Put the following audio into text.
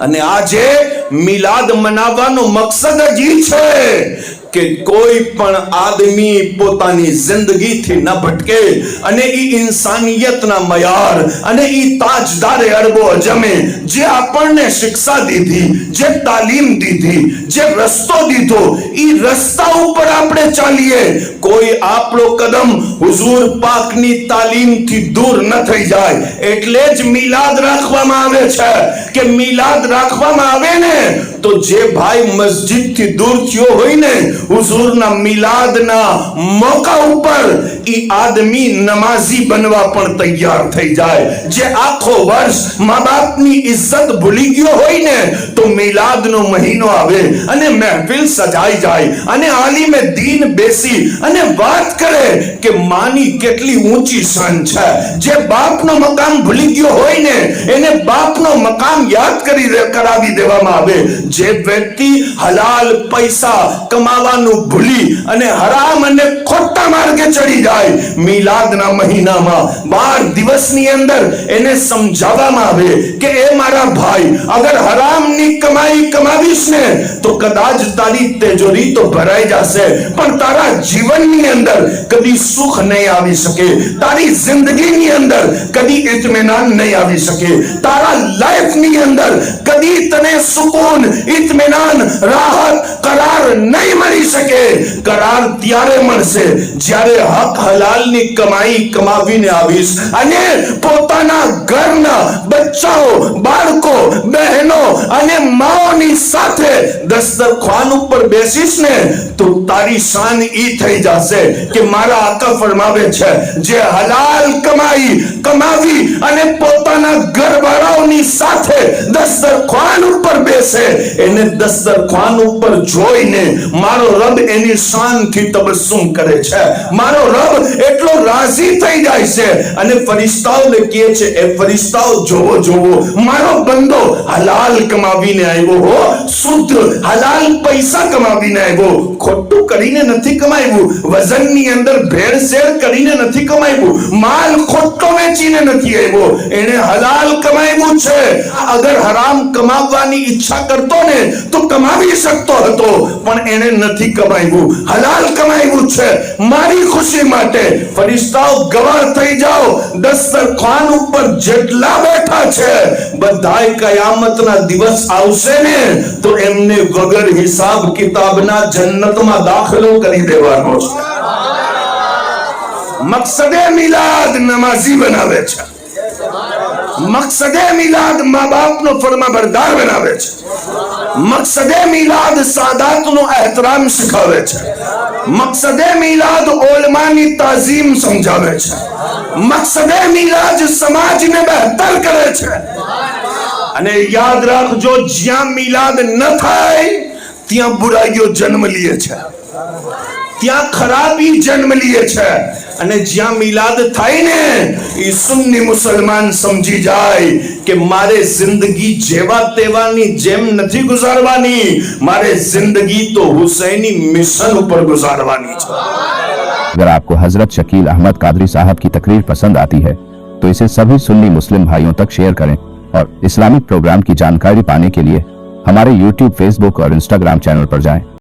અને આજે મિલાદ મનાવવાનો મકસદ જ છે કે કોઈ પણ આદમી પોતાની જિંદગીથી ન ભટકે અને ઈ ઇન્સાનિયતના મયાર અને ઈ તાજદારે અરબો અજમે જે આપણને શિક્ષા દીધી, જે તાલીમ દીધી, જે રસ્તો દીધો, ઈ રસ્તા ઉપર આપણે ચાલીએ. કોઈ આપણો કદમ હુઝુર પાકની તાલીમથી દૂર ન થઈ જાય. એટલે જ મિલાદ રાખવામાં આવે છે. કે મિલાદ રાખવામાં આવે ને તો જે ભાઈ મસ્જિદથી દૂર થયો હોય ને હુઝુરના મિલાદના મોકા ઉપર ઈ આદમી નમાઝી બનવા પણ તૈયાર થઈ જાય. જે આખો વર્ષ મા બાપની ઇજ્જત ભૂલી ગયો હોય ને તો મિલાદનો મહિનો આવે અને મહેફિલ સજાઈ જાય અને આલિમે દીન બેસી અને વાત કરે કે માની કેટલી ઊંચી શાન છે. જે બાપનો મકામ ભૂલી ગયો હોય ને એને બાપનો મકામ યાદ કરી કરાવી દેવામાં આવે. જે વ્યક્તિ હલાલ પૈસા કમાવાનું ભૂલી અને હરામ અને ખોટા માર્ગે ચડી જાય, મિલાદના મહિનામાં બાર દિવસની અંદર એને સમજાવવામાં આવે કે, એ મારા ભાઈ, અગર હરામની કમાઈ કમાવીશ ને, તો કદાચ તારી તેજોરી તો ભરાઈ જશે. પણ તારા જીવનની અંદર કદી સુખ નહીં આવી શકે. તારી જિંદગીની અંદર કદી ઇતમેનાન નહીં આવી શકે. તારા લાઈફની અંદર કદી તને સુકૂન ઇતમિનાન, રાહત, કરાર નહીં મળી શકે. કરાર ત્યારે મળશે જ્યારે હક હલાલની કમાઈ કમાવીને આવીશ. અને પોતાના ઘરના બચ્ચાઓ, બાળકો, બહેનો અને માઓની સાથે દસ્તરખાન ઉપર બેસીશ ને તો તારી શાન ઈ થઈ જશે કે મારા આકા ફરમાવે છે, જે હલાલ કમાઈ, કમાવી અને પોતાના ઘરવાળાઓની સાથે દસ્તરખાન ઉપર બેસે, એને દસ્તરખાન ઉપર જોઈને મારો રબ એની શાનથી તબસ્સુમ કરે છે. મારો રબ એટલો રાજી થઈ જાય છે અને ફરિશ્તાઓને કહે છે એ ફરિશ્તાઓ જોવો જોવો મારો બંદો હલાલ કમાવીને આવ્યો હો શુદ્ધ હલાલ પૈસા કમાવીને આવ્યો ખોટું કરીને નથી કમાવ્યું વજનની અંદર ભેળસેળ કરીને નથી કમાવ્યું માલ ખોટો વેચીને નથી આવ્યો એને હલાલ કમાવ્યું છે અગર હરામ કમાવવાની ઈચ્છા કરતો ને તો કમાવી શકતો હતો પણ એને નથી કમાવ્યું હલાલ કમાવ્યું છે મારી ખુશી માટે ફરિશ્તાઓ ગવાર થઈ જાઓ. દસ્તરખાન ઉપર જેટલા બેઠા છે બધાય કયામતના દિવસ આવશે ને, તો એમને વગર હિસાબ કિતાબના જન્નતમાં દાખલો કરી દેવાનો છે. મકસદે મિલાદ નમાઝી બનાવે છે. મકસદે મિલાદ મા બાપનો ફરમા બરદાર બનાવે છે. મકસદે મિલાદ સાદાતનો એહતરામ શીખવે છે. મકસદે મિલાદ ઓલમાની તાઝીમ સમજાવે છે. મકસદે મિલાદ સમાજને બહેતર કરે છે. અને યાદ રાખજો, જ્યાં મિલાદ ન થાય, ત્યાં બુરાઈઓ જન્મ લે છે. ત્યાં ખરાબી જન્મ લે છે અને જ્યાં મિલાદ થાય ને એ સુન્ની મુસલમાન સમજી જાય કે મારે જિંદગી જેવા તેવાની જેમ નથી ગુજારવાની મારે જિંદગી તો હુસૈની મિશન ઉપર ગુજારવાની છે अगर आपको हजरत शकील अहमद कादरी साहब की तकरीर पसंद आती है तो इसे सभी सुन्नी मुस्लिम भाइयों तक शेयर करें और इस्लामिक प्रोग्राम की जानकारी पाने के लिए हमारे यूट्यूब फेसबुक और इंस्टाग्राम चैनल पर जाएं